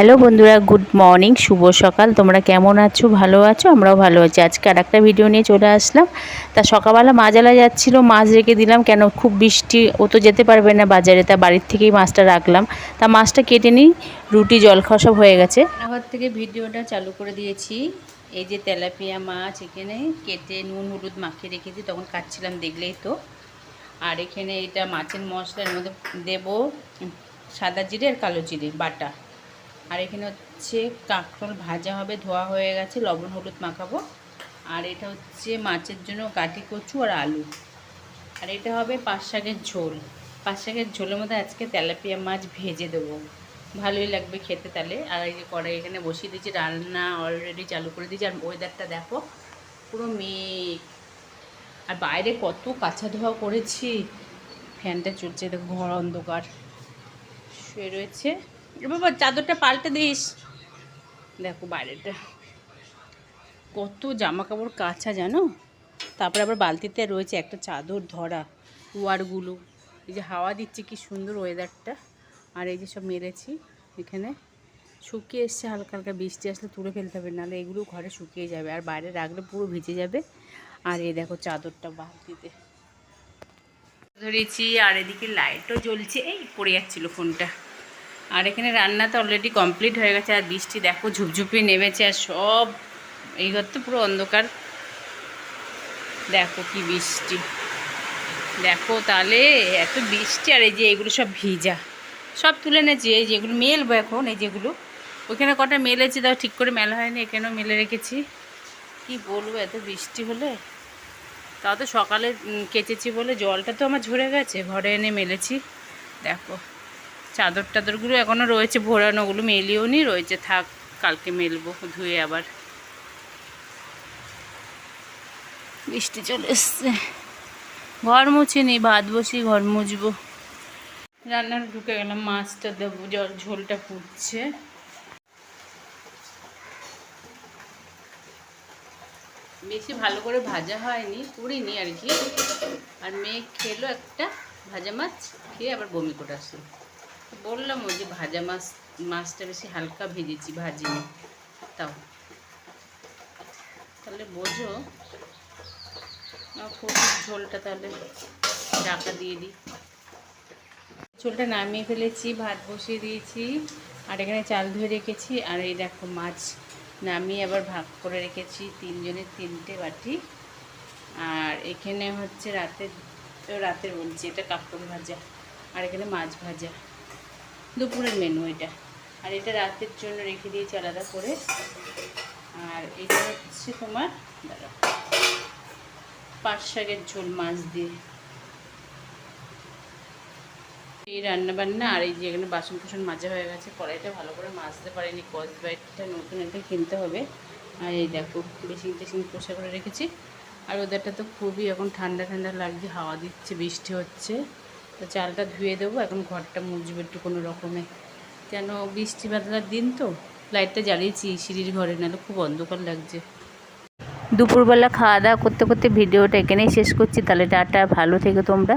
Hello বন্ধুরা, good morning, শুভ সকাল। তোমরা কেমন আছো? ভালো আছো? আমরাও ভালো আছি। আজকে আর একটা ভিডিও নিয়ে চলে আসলাম। তা সকালবেলা মাজালা যাচ্ছিল, মাছ রেখে দিলাম। কেন? খুব বৃষ্টি, ও তো যেতে পারবে না বাজারে। তা বাড়ির থেকেই মাছটা রাখলাম। তা মাছটা কেটে নিই, রুটি জল খাওয়া সব হয়ে গেছে। রান্নাঘর থেকে ভিডিওটা চালু করে দিয়েছি। এই যে তেলাপিয়া মাছ এখানে কেটে নুন, হলুদ মাখিয়ে রেখেছি। তখন কাটছিলাম, দেখলেই তো। আর এখানে এটা মাছের মশলার মধ্যে দেবো সাদা জিরে আর কালো জিরে, বাটা। আর এখানে হচ্ছে কাঁকরোল ভাজা হবে, ধোয়া হয়ে গেছে, লবণ হলুদ মাখাবো। আর এটা হচ্ছে মাছের জন্য কাটি কচু আর আলু। আর এটা হবে পাঁচ শাকের ঝোল। পাঁচ শাকের ঝোলের মধ্যে আজকে তেলাপিয়া মাছ ভেজে দেবো। ভালোই লাগবে খেতে তাহলে। আর এই যে কড়াই এখানে বসিয়ে দিয়েছি, রান্না অলরেডি চালু করে দিয়েছি। আর ওয়েদারটা দেখো, পুরো মেঘ। আর বাইরে কত কাঁচা ধোয়া করেছি। ফ্যানটা চলছে, দেখো ঘর অন্ধকার। শুয়ে রয়েছে। বাবা, চাদরটা পাল্টে দিস। দেখো বাইরেটা। কত জামা কাপড় কাঁচা, জানো? তারপরে আবার বালতিতে রয়েছে একটা চাদর ধরা ওয়ারগুলো এই যে হাওয়া দিচ্ছে, কি সুন্দর ওয়েদারটা আর এই যে সব মেরেছি এখানে। শুকিয়ে এসছে, হালকা হালকা বৃষ্টি আসলে তুলে ফেলতে হবে, নাহলে এগুলো ঘরে শুকিয়ে যাবে। আর বাইরে রাখলে পুরো ভিজে যাবে। আর এই দেখো চাদরটা বালতিতে। ধরেছি, আর এদিকে লাইটও জ্বলছে। এই পড়ে যাচ্ছিল ফোনটা আর এখানে রান্না তো অলরেডি কমপ্লিট হয়ে গেছে, আর বৃষ্টি দেখো ঝুপঝুপি নেমেছে আর সব এই ঘর তো পুরো অন্ধকার। দেখো কি বৃষ্টি। দেখো তাহলে এত বৃষ্টি আর এই যে এগুলো সব ভিজা। সব তুলে এনেছি এই যেগুলো মেলবো এখন, এই যেগুলো। ওইখানে কটা মেলেছি, তাও ঠিক করে মেলা হয়নি, এখানেও মেলে রেখেছি। কি বলব, এত বৃষ্টি হলে? তাও তো সকালে কেচেছি বলে জলটা তো আমার ঝরে গেছে, ঘরে এনে মেলেছি। দেখো। চাদর টাদরগুলো এখনও রয়েছে ভোরানো ওগুলো মেলিও নি, রয়েছে, থাক, কালকে মেলবো, ধুয়ে আবার। বৃষ্টি চলে এসছে। ঘর মুছিনি ভাত বসি ঘর মুছবো। রান্নার ঢুকে গেলাম, মাছটা দেবো, জল, ঝোলটা ফুটছে। বেশি ভালো করে ভাজা হয়নি, করিনি আর কি। আর মেয়ে খেলো একটা ভাজা মাছ, খেয়ে আবার বমি করে আসলো। বললাম ওই যে ভাজা মাছ, মাছটা বেশি হালকা ভেজেছি ভাজিনি তাও। তাহলে বোঝো। কচুর ঝোলটা তাহলে ঢাকা দিয়ে দিই। ঝোলটা নামিয়ে ফেলেছি, ভাত বসিয়ে দিয়েছি, আর এখানে চাল ধুয়ে রেখেছি, আর এই দেখো মাছ নামিয়ে আবার ভাগ করে রেখেছি তিনজনের তিনটে বাটি। আর এখানে হচ্ছে রাতের রাতের বলছি, এটা কাপড় ভাজা, আর এখানে মাছ ভাজা। দুপুরের মেনু এটা। আর এটা রাতের জন্য রেখে দিয়েছি আলাদা করে। আর এটা হচ্ছে তোমার দাঁড়া পাঁচ শাকের ঝোল মাছ দিয়ে। এই রান্না বান্না আর এই যে এখানে বাসন কুসন মাজা হয়ে গেছে, কড়াইটা ভালো করে মাজতে পারিনি কস বাইটটা নতুন একটা কিনতে হবে। আর এই দেখো, বেসিন টেসিন পোষা করে রেখেছি। আর ওদেরটা তো খুবই এখন ঠান্ডা ঠান্ডা লাগছে, হাওয়া দিচ্ছে, বৃষ্টি হচ্ছে। তো চালটা ধুয়ে দেবো, এখন ঘরটা মুছবো একটু কোনো রকমে। কেন বৃষ্টি বাদলার দিন তো? লাইটটা জ্বালিয়েছি, সিঁড়ির ঘরে, নাহলে খুব অন্ধকার লাগছে। দুপুরবেলা খাওয়া দাওয়া করতে করতে ভিডিওটা এখানেই শেষ করছি, তাহলে টাটা, ভালো থেকো তোমরা।